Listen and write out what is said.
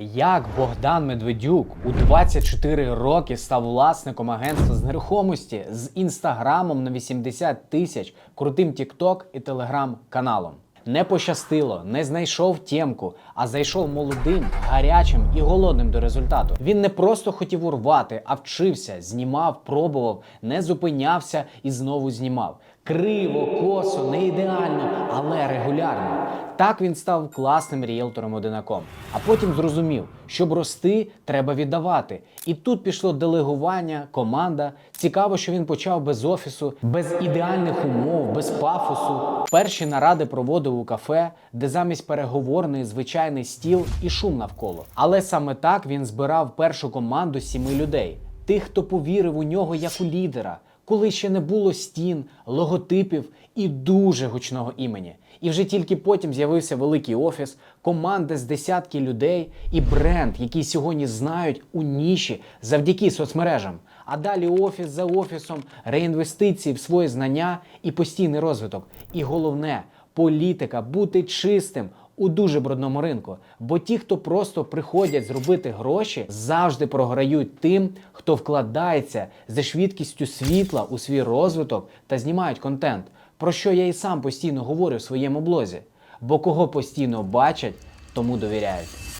Як Богдан Медведюк у 24 роки став власником агентства з нерухомості з інстаграмом на 80 тисяч, крутим Тікток і телеграм-каналом. Не пощастило, не знайшов тємку, а зайшов молодим, гарячим і голодним до результату. Він не просто хотів урвати, а вчився, знімав, пробував, не зупинявся і знову знімав. Криво, косо, не ідеально, але регулярно. Так він став класним ріелтором одинаком. А потім зрозумів, щоб рости, треба віддавати. І тут пішло делегування, команда. Цікаво, що він почав без офісу, без ідеальних умов, без пафосу. Перші наради проводив у кафе, де замість переговорної звичайний стіл і шум навколо. Але саме так він збирав першу команду сіми людей, тих, хто повірив у нього як у лідера коли ще не було стін, логотипів і дуже гучного імені. І вже тільки потім з'явився великий офіс, команда з десятки людей і бренд, який сьогодні знають у ніші завдяки соцмережам. А далі офіс за офісом, реінвестиції в свої знання і постійний розвиток. І головне політика бути чистим. У дуже брудному ринку, бо ті, хто просто приходять зробити гроші, завжди програють тим, хто вкладається за швидкістю світла у свій розвиток та знімають контент, про що я і сам постійно говорю в своєму блозі. Бо кого постійно бачать, тому довіряють.